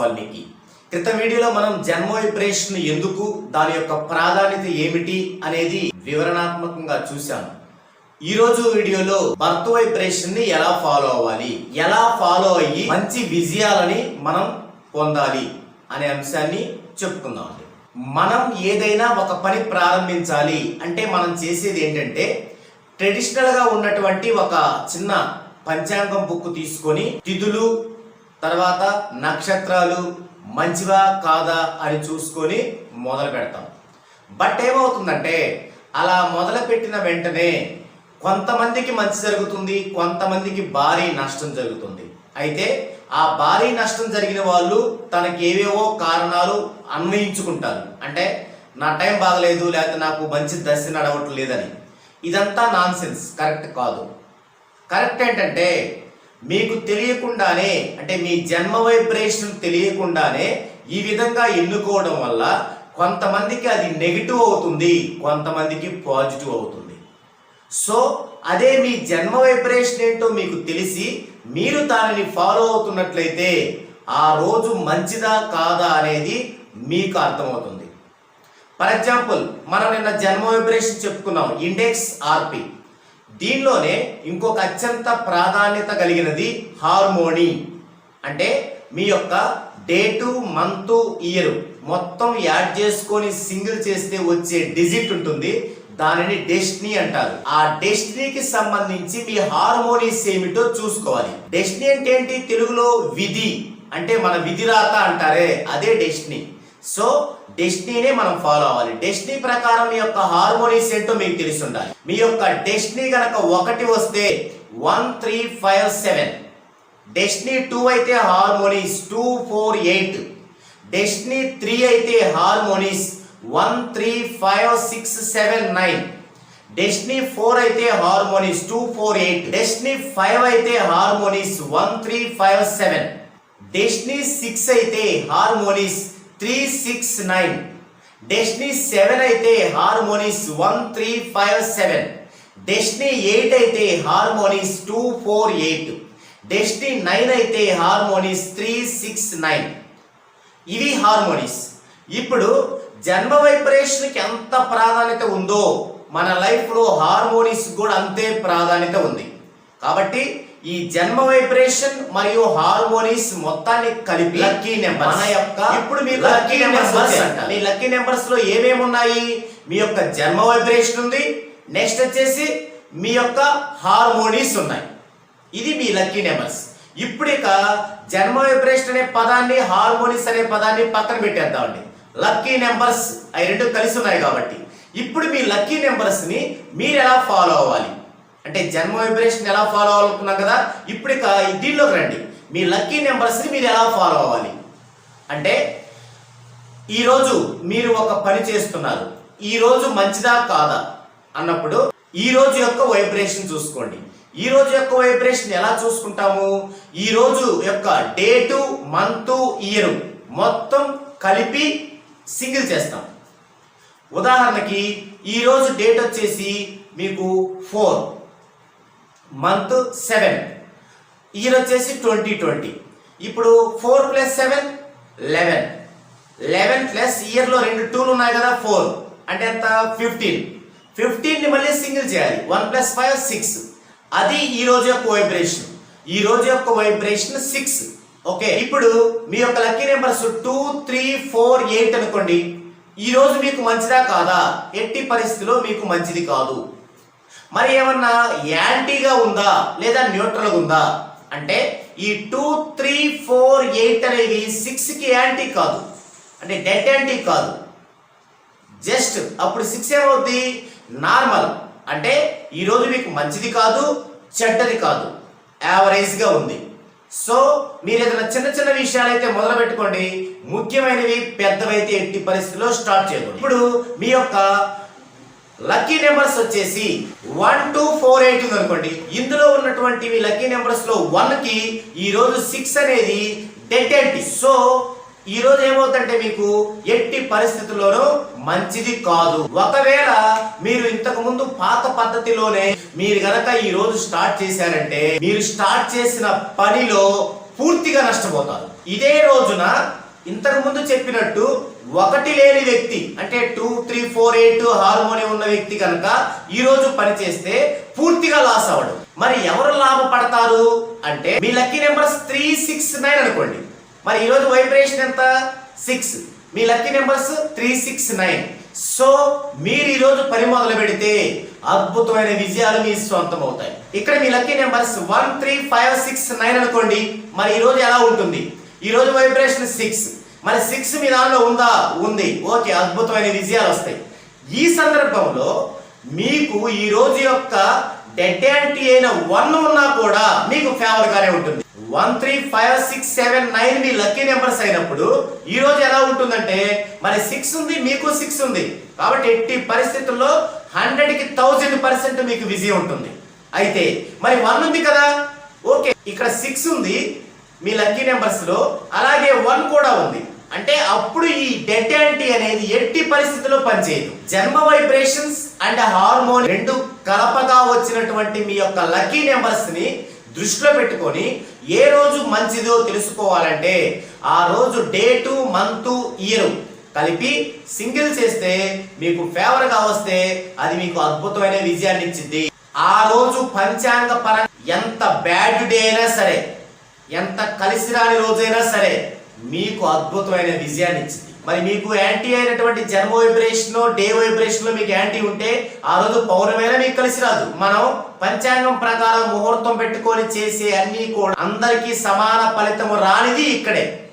వాల్మీకి. క్రితం వీడియోలో మనం జన్మ వైబ్రేషన్ ఎందుకు దాని యొక్క ప్రాధాన్యత ఏమిటి అనేది వివరణాత్మకంగా చూశాము ఈరోజు వీడియోలో బర్త్ వైబ్రేషన్ని ఎలా ఫాలో అవ్వాలి ఎలా ఫాలో అయ్యి మంచి విజయాలని మనం పొందాలి అనే అంశాన్ని చెప్పుకుందాం. మనం ఏదైనా ఒక పని ప్రారంభించాలి అంటే మనం చేసేది ఏంటంటే ట్రెడిషనల్గా ఉన్నటువంటి ఒక చిన్న పంచాంగం బుక్ తీసుకొని తిథులు తర్వాత నక్షత్రాలు మంచివా కాదా అని చూసుకొని మొదలు పెడతాం. బట్ ఏమవుతుందంటే అలా మొదలు పెట్టిన వెంటనే కొంతమందికి మంచి జరుగుతుంది కొంతమందికి భారీ నష్టం జరుగుతుంది. అయితే ఆ భారీ నష్టం జరిగిన వాళ్ళు తనకి ఏవేవో కారణాలు అన్వయించుకుంటారు. అంటే నా టైం బాగలేదు లేకపోతే నాకు మంచి దశ నడవటం లేదని ఇదంతా నాన్సెన్స్ కరెక్ట్ కాదు. కరెక్ట్ ఏంటంటే మీకు తెలియకుండానే అంటే మీ జన్మ వైబ్రేషన్ తెలియకుండానే ఈ విధంగా ఎన్నుకోవడం వల్ల కొంతమందికి అది నెగిటివ్ అవుతుంది కొంతమందికి పాజిటివ్ అవుతుంది. సో అదే మీ జన్మ వైబ్రేషన్ ఏంటో మీకు తెలిసి మీరు దానిని ఫాలో అవుతున్నట్లయితే ఆ రోజు మంచిదా కాదా అనేది మీకు అర్థమవుతుంది. ఫర్ ఎగ్జాంపుల్ మనం నిన్న జన్మ వైబ్రేషన్ చెప్పుకున్నాం ఇండెక్స్ ఆర్పి. దీనిలోనే ఇంకొక అత్యంత ప్రాధాన్యత కలిగినది హార్మోని. అంటే మీ యొక్క డేటు మంత్ ఇయర్ మొత్తం యాడ్ చేసుకొని సింగిల్ చేస్తే వచ్చే డిజిట్ ఉంటుంది. దానిని డెస్టినీ అంటారు. ఆ డెస్టినీకి సంబంధించి మీ హార్మోనీస్ ఏమిటో చూసుకోవాలి. డెస్టినీ అంటే ఏంటి? తెలుగులో విధి అంటే మన విధి రాత అంటారే అదే డెస్టినీ. సో డెస్టినీనే మనం ఫాలో అవ్వాలి. డెస్టినీ ప్రకారం మీ యొక్క హార్మోనీస్ ఏంటో మీకు తెలిసి ఉండాలి మీ యొక్క డెస్టినీ కనుక ఒకటి వస్తే one three five seven destiny two అయితే harmonies two four eight destiny three అయితే harmonies one three five six seven nine destiny four అయితే harmonies two four eight destiny five అయితే harmonies one three five seven destiny six అయితే harmonies three six nine. Destiny seven అయితే harmonies one three five seven. Destiny eight అయితే harmonies two four eight. Destiny nine అయితే harmonies three six nine. ఇవి harmonies. ఇప్పుడు జన్మ వైబ్రేషన్కి ఎంత ప్రాధాన్యత ఉందో మన లైఫ్లో హార్మోనీస్ కూడా అంతే ప్రాధాన్యత ఉంది. కాబట్టి ఈ జన్మ వైబ్రేషన్ మరియు హార్మోనీస్ మొత్తాన్ని కలిపి లక్కీ నెంబర్ మన యొక్క ఇప్పుడు మీకు లక్కీ నెంబర్స్ మీ లక్కీ నెంబర్స్లో ఏమేమి ఉన్నాయి? మీ యొక్క జన్మ వైబ్రేషన్ ఉంది. నెక్స్ట్ వచ్చేసి మీ యొక్క హార్మోనీస్ ఉన్నాయి. ఇది మీ లక్కీ నెంబర్స్ ఇప్పుడు ఇక జన్మ వైబ్రేషన్ అనే పదాన్ని హార్మోనీస్ అనే పదాన్ని పక్కన పెట్టేద్దామండి. లక్కీ నెంబర్స్ అవి రెండు కలిసి ఉన్నాయి కాబట్టి. ఇప్పుడు మీ లక్కీ నెంబర్స్ని మీరు ఎలా ఫాలో అవ్వాలి? అంటే జన్మ వైబ్రేషన్ ఎలా ఫాలో అవ్వాలనుకున్నాం కదా? ఇప్పుడు ఇక దీనిలోకి రండి. మీ లక్కీ నెంబర్స్ని మీరు ఎలా ఫాలో అవ్వాలి? అంటే ఈరోజు మీరు ఒక పని చేస్తున్నారు. ఈ రోజు మంచిదా కాదా? అన్నప్పుడు ఈ రోజు యొక్క వైబ్రేషన్ చూసుకోండి. ఈ రోజు యొక్క వైబ్రేషన్ ఎలా చూసుకుంటాము? ఈ రోజు యొక్క డేటు మంత్ ఇయర్ మొత్తం కలిపి సింగిల్ చేస్తాం. ఉదాహరణకి ఈరోజు డేట్ వచ్చేసి మీకు ఫోర్ మంత్ సెవెన్ ఇయర్ వచ్చేసి ట్వంటీ ట్వంటీ ఇప్పుడు four plus seven eleven eleven plus ఇయర్లో రెండు టూలు ఉన్నాయి కదా ఫోర్ అంటే ఎంత? ఫిఫ్టీన్ ఫిఫ్టీన్ని మళ్ళీ సింగిల్ చేయాలి. వన్ ప్లస్ ఫైవ్ సిక్స్ అది ఈ రోజు యొక్క వైబ్రేషన్ ఈ రోజు యొక్క వైబ్రేషన్ సిక్స్ ఓకే ఇప్పుడు మీ యొక్క lucky numbers two three four eight అనుకోండి. ఈ రోజు మీకు మంచిదా కాదా? ఎట్టి పరిస్థితిలో మీకు మంచిది కాదు. మరి ఏమన్నా యాంటీగా ఉందా లేదా న్యూట్రల్గా ఉందా? అంటే ఈ టూ త్రీ ఫోర్ ఎయిట్ అనేవి సిక్స్కి యాంటీ కాదు. అంటే డెడ్ యాంటీ కాదు. జస్ట్ అప్పుడు సిక్స్ ఏమవుద్ది? నార్మల్. అంటే ఈరోజు మీకు మంచిది కాదు చెడ్డది కాదు. యావరేజ్గా ఉంది. సో మీరు ఏదైనా చిన్న చిన్న విషయాలు అయితే మొదలు పెట్టుకోండి. ముఖ్యమైనవి పెద్దవైతే ఎట్టి పరిస్థితిలో స్టార్ట్ చేయకూడదు. ఇప్పుడు మీ యొక్క లక్కీ నెంబర్స్ వచ్చేసి వన్ టూ ఫోర్ ఎయిట్ ఉంది అనుకోండి. ఇందులో ఉన్నటువంటి లక్కీ నెంబర్స్లో వన్కి ఈ రోజు సిక్స్ అనేది డెడ్ ఎంటీ సో ఈ రోజు ఏమవుతుందంటే మీకు ఎట్టి పరిస్థితుల్లోనూ మంచిది కాదు. ఒకవేళ మీరు ఇంతకు ముందు పాత పద్ధతిలోనే మీరు గనక ఈ రోజు స్టార్ట్ చేశారంటే మీరు స్టార్ట్ చేసిన పనిలో పూర్తిగా నష్టపోతారు. ఇదే రోజున ఇంతకు ముందు చెప్పినట్టు ఒకటి లేని వ్యక్తి అంటే two three four eight harmonium ఉన్న వ్యక్తి కనుక ఈరోజు పనిచేస్తే పూర్తిగా లాస్ అవ్వడు. మరి ఎవరు లాభపడతారు? అంటే మీ lucky numbers three six nine అనుకోండి. మరి ఈరోజు వైబ్రేషన్ ఎంత? సిక్స్ మీ lucky numbers three six nine so మీరు ఈరోజు పని మొదలు పెడితే అద్భుతమైన విజయాలు మీ సొంతం అవుతాయి. ఇక్కడ మీ lucky numbers one three five six nine అనుకోండి. మరి ఈరోజు ఎలా ఉంటుంది? ఈరోజు వైబ్రేషన్ సిక్స్ మరి సిక్స్ మీ దానిలో ఉందా? ఉంది. ఓకే అద్భుతమైన విజయాలు వస్తాయి. ఈ సందర్భంలో మీకు ఈ రోజు యొక్క డెడ్ యాంటీ అయిన వన్ ఉన్నా కూడా మీకు ఫేవర్ గానే ఉంటుంది. One three five six seven nine మీ లక్కీ నెంబర్స్ అయినప్పుడు ఈ రోజు ఎలా ఉంటుందంటే మరి సిక్స్ ఉంది మీకు సిక్స్ ఉంది. కాబట్టి ఎట్టి పరిస్థితుల్లో హండ్రెడ్కి థౌజండ్ పర్సెంట్ మీకు విజయం ఉంటుంది. అయితే మరి వన్ ఉంది కదా? ఓకే ఇక్కడ సిక్స్ ఉంది మీ లక్కీ నెంబర్స్లో. అలాగే వన్ కూడా ఉంది. అంటే అప్పుడు ఈ డెడ్ యాంటీ అనేది ఎట్టి పరిస్థితుల్లో పనిచేయదు. జన్మ వైబ్రేషన్స్ అండ్ హార్మోన్ రెండు కలపగా వచ్చినటువంటి మీ యొక్క లక్కీ నెంబర్స్ని దృష్టిలో పెట్టుకొని ఏ రోజు మంచిదో తెలుసుకోవాలంటే ఆ రోజు డేటు మంత్ ఇయర్ కలిపి సింగిల్ చేస్తే మీకు ఫేవర్గా వస్తే అది మీకు అద్భుతమైన విజయాన్ని ఇచ్చింది. ఆ రోజు పంచాంగ పరంగా ఎంత బ్యాడ్ డే అయినా సరే ఎంత కలిసి రాని రోజైనా సరే మీకు అద్భుతమైన విజయాన్ని ఇచ్చింది. మరి మీకు యాంటీ అయినటువంటి జన్మ వైబ్రేషన్ డే వైబ్రేషన్ మీకు యాంటీ ఉంటే ఆ రోజు పౌర్ణమైనా మీకు కలిసి రాదు. మనం పంచాంగం ప్రకారం ముహూర్తం పెట్టుకొని చేసే అన్ని కూడా అందరికీ సమాన ఫలితము రానిది ఇక్కడే.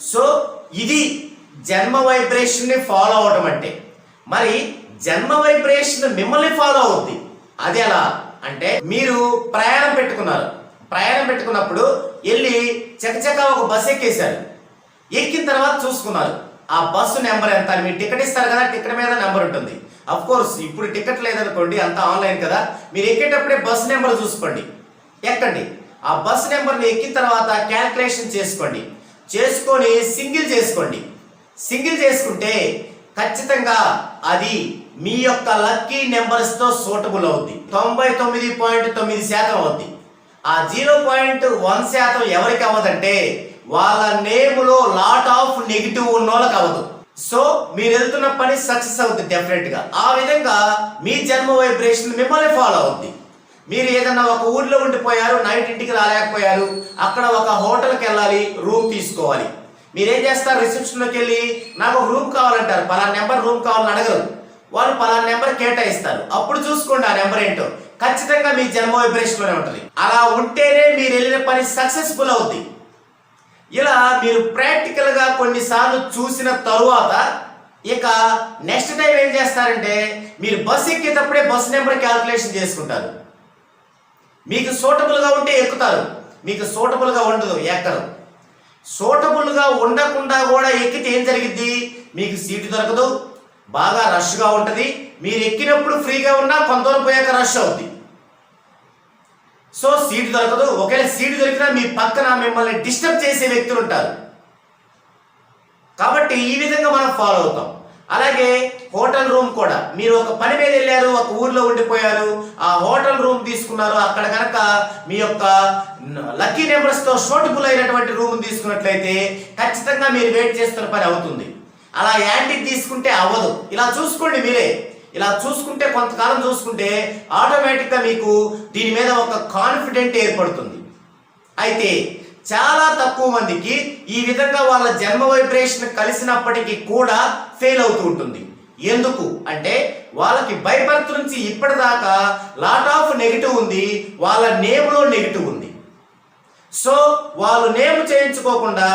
సో ఇది జన్మ వైబ్రేషన్ని ఫాలో అవడం అంటే. మరి జన్మ వైబ్రేషన్ మిమ్మల్ని ఫాలో అవుద్ది. అది ఎలా? అంటే మీరు ప్రయాణం పెట్టుకున్నారు. ప్రయాణం పెట్టుకున్నప్పుడు వెళ్ళి చకచక ఒక బస్ ఎక్కేశారు. ఎక్కిన తర్వాత చూసుకున్నారు. ఆ బస్సు నెంబర్ ఎంత? మీరు టికెట్ ఇస్తారు కదా టికెట్ మీద నెంబర్ ఉంటుంది. అఫ్ కోర్స్ ఇప్పుడు టికెట్ లేదనుకోండి అంతా ఆన్లైన్ కదా. మీరు ఎక్కేటప్పుడే బస్ నెంబర్ చూసుకోండి. ఎక్కండి. ఆ బస్సు నెంబర్ని ఎక్కిన తర్వాత క్యాల్కులేషన్ చేసుకోండి. చేసుకొని సింగిల్ చేసుకోండి. సింగిల్ చేసుకుంటే ఖచ్చితంగా అది మీ యొక్క లక్కీ నెంబర్స్తో సూటబుల్ అవుద్ది. తొంభై తొమ్మిది పాయింట్ తొమ్మిది శాతం అవుద్ది. ఆ జీరో పాయింట్ వన్ శాతం ఎవరికి అవ్వదంటే వాళ్ళ నేమ్లో లాట్ ఆఫ్ నెగిటివ్ ఉన్న వాళ్ళకి అవ్వదు. సో మీరు వెళ్తున్న పని సక్సెస్ అవుతుంది డెఫినెట్గా. ఆ విధంగా మీ జన్మ వైబ్రేషన్ మిమ్మల్ని ఫాలో అవుద్ది. మీరు ఏదన్నా ఒక ఊర్లో ఉండిపోయారు నైట్ ఇంటికి రాలేకపోయారు అక్కడ ఒక హోటల్కి వెళ్ళాలి రూమ్ తీసుకోవాలి. మీరేం చేస్తారు? రిసెప్షన్లోకి వెళ్ళి నాకు ఒక రూమ్ కావాలంటారు. పలానా నెంబర్ రూమ్ కావాలని అడగరు. వాళ్ళు పలానా నెంబర్ కేటాయిస్తారు. అప్పుడు చూసుకోండి ఆ నెంబర్ ఏంటో. ఖచ్చితంగా మీ జన్మ వైబ్రేషన్లోనే ఉంటుంది. అలా ఉంటేనే మీరు వెళ్ళిన పని సక్సెస్ఫుల్ అవుద్ది. ఇలా మీరు ప్రాక్టికల్గా కొన్నిసార్లు చూసిన తరువాత ఇక నెక్స్ట్ టైం ఏం చేస్తారంటే మీరు బస్ ఎక్కేటప్పుడే బస్ నెంబర్ క్యాల్కులేషన్ చేసుకుంటారు. మీకు సూటబుల్గా ఉంటే ఎక్కుతారు. మీకు సూటబుల్గా ఉండదు ఎక్కరు. సూటబుల్గా ఉండకుండా కూడా ఎక్కితే ఏం జరిగిద్ది? మీకు సీటు దొరకదు. బాగా రష్గా ఉంటుంది. మీరు ఎక్కినప్పుడు ఫ్రీగా ఉన్నా కొంత దూరం పోయాక రష్ అవుద్ది. సో సీటు దొరకదు. ఒకవేళ సీటు దొరికినా మీ పక్కన మిమ్మల్ని డిస్టర్బ్ చేసే వ్యక్తులు ఉంటారు. కాబట్టి ఈ విధంగా మనం ఫాలో అవుతాం. అలాగే హోటల్ రూమ్ కూడా. మీరు ఒక పని మీద వెళ్ళారు ఒక ఊర్లో ఉండిపోయారు ఆ హోటల్ రూమ్ తీసుకున్నారు అక్కడ కనుక మీ యొక్క లక్కీ నెంబర్స్తో తో అయినటువంటి రూమ్ తీసుకున్నట్లయితే ఖచ్చితంగా మీరు వెయిట్ చేస్తున్న పని అవుతుంది. అలా యాంటీ తీసుకుంటే అవ్వదు. ఇలా చూసుకోండి మీరే. ఇలా చూసుకుంటే కొంతకాలం చూసుకుంటే ఆటోమేటిక్గా మీకు దీని మీద ఒక కాన్ఫిడెంట్ ఏర్పడుతుంది. అయితే చాలా తక్కువ మందికి ఈ విధంగా వాళ్ళ జన్మ వైబ్రేషన్ కలిసినప్పటికీ కూడా ఫెయిల్ అవుతూ ఉంటుంది. ఎందుకు? అంటే వాళ్ళకి బైబర్త్ నుంచి ఇప్పటిదాకా లాట్ ఆఫ్ నెగిటివ్ ఉంది వాళ్ళ నేమ్లో నెగిటివ్ ఉంది. సో వాళ్ళు నేమ్ చేయించుకోకుండా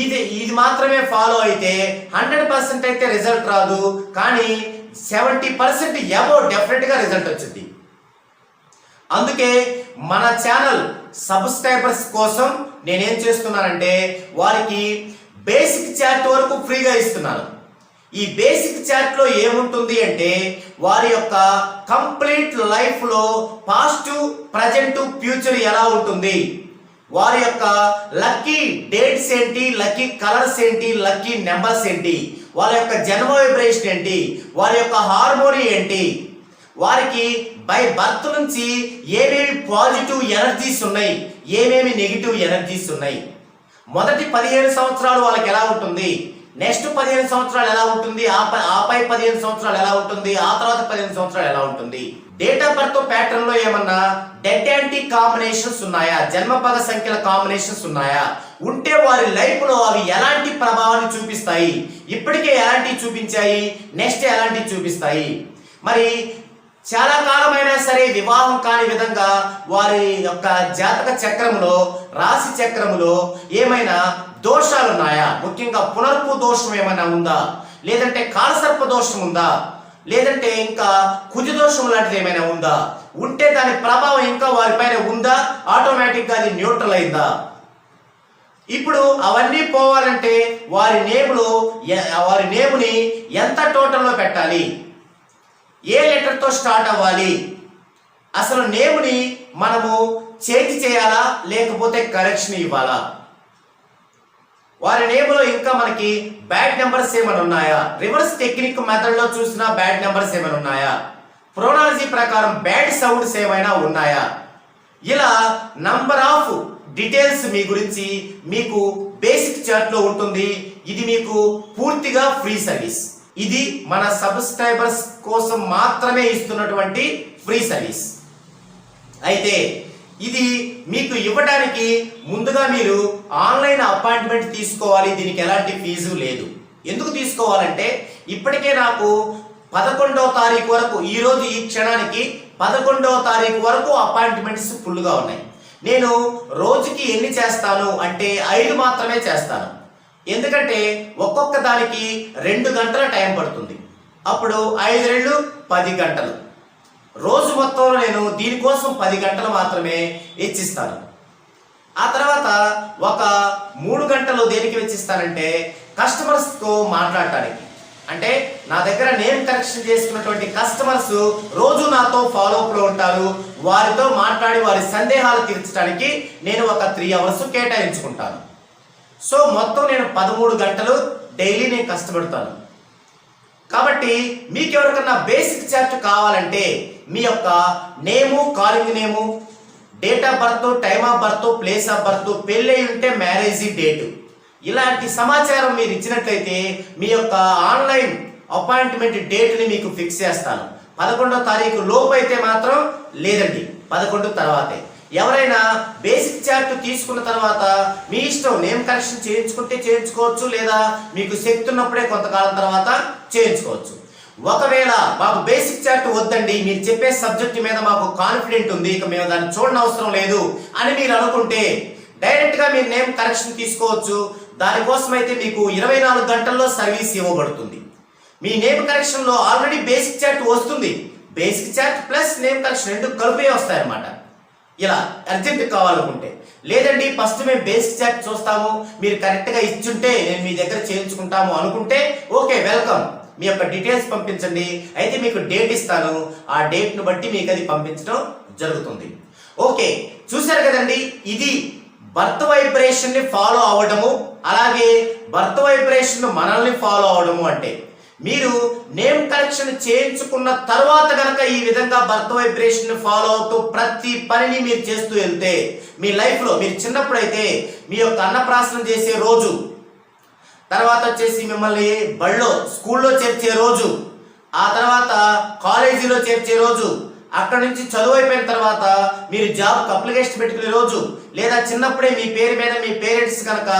ఇది ఇది మాత్రమే ఫాలో అయితే హండ్రెడ్ పర్సెంట్ అయితే రిజల్ట్ రాదు. కానీ సెవెంటీ పర్సెంట్ ఎబో డెఫినెట్గా రిజల్ట్ వచ్చింది. అందుకే మన ఛానల్ సబ్స్క్రైబర్స్ కోసం నేనేం చేస్తున్నానంటే వారికి బేసిక్ చాట్ వరకు ఫ్రీగా ఇస్తున్నాను. ఈ బేసిక్ చాట్లో ఏముంటుంది అంటే వారి యొక్క కంప్లీట్ లైఫ్లో పాస్ట్ ప్రజెంట్ ఫ్యూచర్ ఎలా ఉంటుంది? వారి యొక్క లక్కీ డేట్స్ ఏంటి? లక్కీ కలర్స్ ఏంటి? లక్కీ నెంబర్స్ ఏంటి? వాళ్ళ యొక్క జన్మ వైబ్రేషన్ ఏంటి? వారి యొక్క హార్మోని ఏంటి? వారికి బై బర్త్ నుంచి ఏమేమి పాజిటివ్ ఎనర్జీస్ ఉన్నాయి? ఏమేమి నెగిటివ్ ఎనర్జీస్ ఉన్నాయి? మొదటి పదిహేను సంవత్సరాలు వాళ్ళకి ఎలా ఉంటుంది? నెక్స్ట్ పదిహేను సంవత్సరాలు ఎలా ఉంటుంది? ఆపై పదిహేను సంవత్సరాలు ఎలా ఉంటుంది? ఆ తర్వాత పదిహేను సంవత్సరాలు ఎలా ఉంటుంది? డేట్ ఆఫ్ బర్త్ ప్యాటర్న్లో ఏమన్నా డెడ్ యాంటీ కాంబినేషన్స్ ఉన్నాయా? జన్మపద సంఖ్యల కాంబినేషన్స్ ఉన్నాయా? ఉంటే వారి లైఫ్లో అవి ఎలాంటి ప్రభావాన్ని చూపిస్తాయి? ఇప్పటికే ఎలాంటివి చూపించాయి? నెక్స్ట్ ఎలాంటివి చూపిస్తాయి? మరి చాలా కాలమైనా సరే వివాహం కాని విధంగా వారి యొక్క జాతక చక్రములో రాశి చక్రములో ఏమైనా దోషాలు ఉన్నాయా? ముఖ్యంగా పునర్పు దోషం ఏమైనా ఉందా? లేదంటే కాలసర్ప దోషం ఉందా? లేదంటే ఇంకా కుజ దోషం లాంటిది ఏమైనా ఉందా? ఉంటే దాని ప్రభావం ఇంకా వారిపైన ఉందా? ఆటోమేటిక్గా అది న్యూట్రల్ అయిందా? ఇప్పుడు అవన్నీ పోవాలంటే వారి నేములో వారి నేముని ఎంత టోటల్లో పెట్టాలి? ఏ లెటర్తో స్టార్ట్ అవ్వాలి? అసలు నేముని మనము చేంజ్ చేయాలా? లేకపోతే కరెక్షన్ ఇవ్వాలా? వారి నేమ్లో ఇంకా మనకి బ్యాడ్ నెంబర్స్ ఏమైనా ఉన్నాయా? రివర్స్ టెక్నిక్ మెథడ్లో చూసిన బ్యాడ్ నెంబర్స్ ఏమైనా ఉన్నాయా? ప్రోనాలజీ ప్రకారం బ్యాడ్ సౌండ్స్ ఏమైనా ఉన్నాయా? ఇలా నంబర్ ఆఫ్ డీటెయిల్స్ మీ గురించి మీకు బేసిక్ చార్ట్లో ఉంటుంది. ఇది మీకు పూర్తిగా ఫ్రీ సర్వీస్. ఇది మన సబ్స్క్రైబర్స్ కోసం మాత్రమే ఇస్తున్నటువంటి ఫ్రీ సర్వీస్. అయితే ఇది మీకు ఇవ్వడానికి ముందుగా మీరు ఆన్లైన్ అపాయింట్మెంట్ తీసుకోవాలి. దీనికి ఎలాంటి ఫీజు లేదు. ఎందుకు తీసుకోవాలంటే ఇప్పటికే నాకు పదకొండవ తారీఖు వరకు ఈ రోజు ఈ క్షణానికి పదకొండవ తారీఖు వరకు అపాయింట్మెంట్స్ ఫుల్గా ఉన్నాయి. నేను రోజుకి ఎన్ని చేస్తాను అంటే ఐదు మాత్రమే చేస్తాను. ఎందుకంటే ఒక్కొక్క దానికి రెండు గంటల టైం పడుతుంది. అప్పుడు ఐదు రెండు పది గంటలు. రోజు మొత్తంలో నేను దీనికోసం పది గంటలు మాత్రమే వెచ్చిస్తాను. ఆ తర్వాత ఒక మూడు గంటలు దేనికి వెచ్చిస్తానంటే కస్టమర్స్తో మాట్లాడటానికి. అంటే నా దగ్గర నేమ్ కరెక్షన్ చేసుకున్నటువంటి కస్టమర్స్ రోజు నాతో ఫాలోఅప్లో ఉంటారు. వారితో మాట్లాడి వారి సందేహాలు తీర్చడానికి నేను ఒక త్రీ అవర్స్ కేటాయించుకుంటాను. సో మొత్తం నేను పదమూడు గంటలు డైలీ నేను కష్టపడతాను. కాబట్టి మీకు ఎవరికన్నా బేసిక్ చార్ట్ కావాలంటే మీ యొక్క name calling name date of birth time of birth place of birth పెళ్ళి ఉంటే మ్యారేజ్ డేటు. ఇలాంటి సమాచారం మీరు ఇచ్చినట్లయితే మీ యొక్క ఆన్లైన్ అపాయింట్మెంట్ డేట్ని మీకు ఫిక్స్ చేస్తాను. పదకొండో తారీఖు లోపు అయితే మాత్రం లేదండి. పదకొండు తర్వాతే. ఎవరైనా బేసిక్ చార్ట్ తీసుకున్న తర్వాత మీ ఇష్టం నేమ్ కరెక్షన్ చేయించుకుంటే చేయించుకోవచ్చు లేదా మీకు శక్తి ఉన్నప్పుడే కొంతకాలం తర్వాత చేయించుకోవచ్చు. ఒకవేళ మాకు బేసిక్ చార్ట్ వద్దండి మీరు చెప్పే సబ్జెక్ట్ మీద మాకు కాన్ఫిడెంట్ ఉంది ఇక మేము దాన్ని చూడని అవసరం లేదు అని మీరు అనుకుంటే డైరెక్ట్గా మీరు నేమ్ కరెక్షన్ తీసుకోవచ్చు. దానికోసం అయితే మీకు ఇరవై నాలుగు గంటల్లో సర్వీస్ ఇవ్వబడుతుంది. మీ నేమ్ కరెక్షన్లో ఆల్రెడీ బేసిక్ చార్ట్ వస్తుంది. Basic chart plus name correction రెండు కలిపే వస్తాయన్నమాట. ఇలా అర్జెంట్ కావాలనుకుంటే. లేదండి ఫస్ట్ మేము బేసిక్ చార్ట్ చూస్తాము. మీరు కరెక్ట్గా ఇచ్చుంటే నేను మీ దగ్గర చేయించుకుంటాము అనుకుంటే ఓకే వెల్కమ్ మీ యొక్క డీటెయిల్స్ పంపించండి. అయితే మీకు డేట్ ఇస్తాను. ఆ డేట్ను బట్టి మీకు అది పంపించడం జరుగుతుంది. ఓకే చూశారు కదండి? ఇది బర్త్ వైబ్రేషన్ని ఫాలో అవ్వడము అలాగే బర్త్ వైబ్రేషన్ మనల్ని ఫాలో అవడము అంటే మీరు నేమ్ కరెక్షన్ చేయించుకున్న తర్వాత కనుక ఈ విధంగా బర్త్ వైబ్రేషన్ ఫాలో అవుతూ ప్రతి పనిని మీరు చేస్తూ వెళ్తే మీ లైఫ్లో మీరు చిన్నప్పుడైతే మీ యొక్క అన్నప్రాసనం చేసే రోజు తర్వాత వచ్చేసి మిమ్మల్ని బళ్ళో స్కూల్లో చేర్చే రోజు ఆ తర్వాత కాలేజీలో చేర్చే రోజు అక్కడ నుంచి చదువు అయిపోయిన తర్వాత మీరు జాబ్కి అప్లికేషన్ పెట్టుకునే రోజు లేదా చిన్నప్పుడే మీ పేరు మీద మీ పేరెంట్స్ కనుక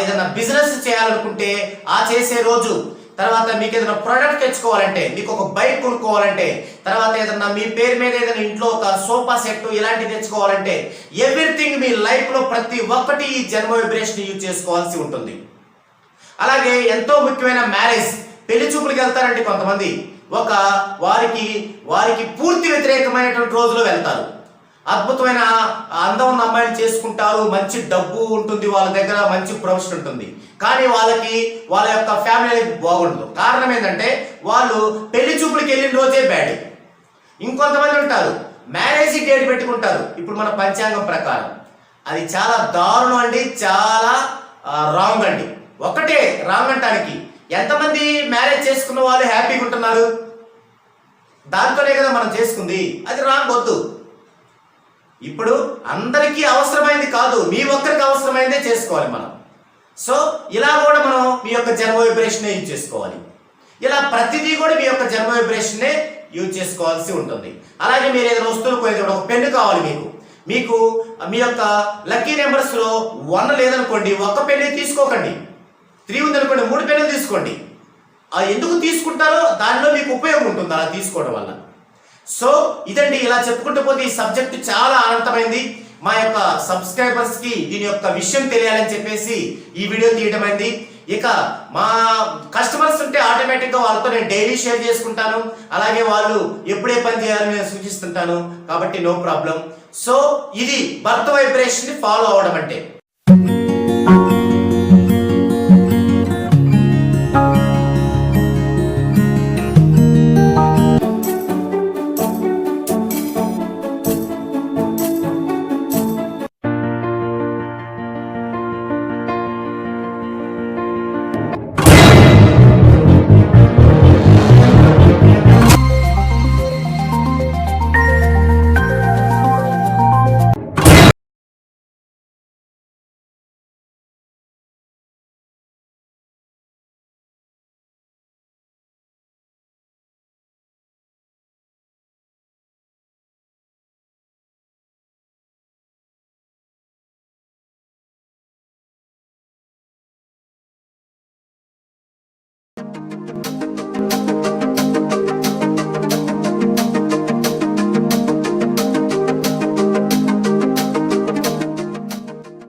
ఏదైనా బిజినెస్ చేయాలనుకుంటే ఆ చేసే రోజు తర్వాత మీకు ఏదైనా ప్రోడక్ట్ తెచ్చుకోవాలంటే మీకు ఒక బైక్ కొనుక్కోవాలంటే తర్వాత ఏదైనా మీ పేరు మీద ఏదైనా ఇంట్లో ఒక సోఫా సెట్ ఇలాంటివి తెచ్చుకోవాలంటే ఎవ్రీథింగ్ మీ లైఫ్లో ప్రతి ఒక్కటి ఈ జన్మ వైబ్రేషన్ యూజ్ చేసుకోవాల్సి ఉంటుంది. అలాగే ఎంతో ముఖ్యమైన మ్యారేజ్ పెళ్ళి చూపులకు వెళ్తారండి కొంతమంది. ఒక వారికి వారికి పూర్తి వ్యతిరేకమైనటువంటి రోజులు వెళ్తారు. అద్భుతమైన అందం ఉన్న అమ్మాయిని చేసుకుంటారు మంచి డబ్బు ఉంటుంది వాళ్ళ దగ్గర మంచి ప్రొఫెషన్ ఉంటుంది. కానీ వాళ్ళకి వాళ్ళ యొక్క ఫ్యామిలీ బాగుండదు. కారణం ఏంటంటే వాళ్ళు పెళ్ళి చూపులకు వెళ్ళిన రోజే బ్యాడ్. ఇంకొంతమంది ఉంటారు మ్యారేజ్ డేట్ పెట్టుకుంటారు. ఇప్పుడు మన పంచాంగం ప్రకారం. అది చాలా దారుణం అండి చాలా రాంగ్ అండి. ఒకటే రామంటానికి ఎంతమంది మ్యారేజ్ చేసుకున్న వాళ్ళు హ్యాపీగా ఉంటున్నారు? దాంతోనే కదా మనం చేసుకుంది. అది రాంగ్ వద్దు. ఇప్పుడు అందరికీ అవసరమైంది కాదు. మీ ఒక్కరికి అవసరమైందే చేసుకోవాలి మనం. సో ఇలా కూడా మనం మీ యొక్క జన్మ వైబ్రేషన్ యూజ్ చేసుకోవాలి. ఇలా ప్రతిదీ కూడా మీ యొక్క జన్మ వైబ్రేషన్నే యూజ్ చేసుకోవాల్సి ఉంటుంది. అలాగే మీరు ఏదైనా వస్తువులు కొనేది ఒక పెన్ను కావాలి మీకు. మీకు మీ యొక్క లక్కీ నెంబర్స్లో వన్ లేదనుకోండి ఒక్క పెన్ను తీసుకోకండి. త్రీ ఉందనుకోండి మూడు పెన్నులు తీసుకోండి. అది ఎందుకు తీసుకుంటారో దానిలో మీకు ఉపయోగం ఉంటుంది అలా తీసుకోవడం వల్ల. సో ఇదండి ఇలా చెప్పుకుంటూ పోతే ఈ సబ్జెక్ట్ చాలా అనంతమైంది. మా యొక్క సబ్స్క్రైబర్స్కి దీని యొక్క విషయం తెలియాలని చెప్పేసి ఈ వీడియో తీయటమైంది. ఇక మా కస్టమర్స్ ఉంటే ఆటోమేటిక్గా వాళ్ళతో నేను డైలీ షేర్ చేసుకుంటాను. అలాగే వాళ్ళు ఎప్పుడే పని చేయాలని నేను సూచిస్తుంటాను. కాబట్టి నో ప్రాబ్లం. సో ఇది బర్త్ వైబ్రేషన్ని ఫాలో అవడం అంటే.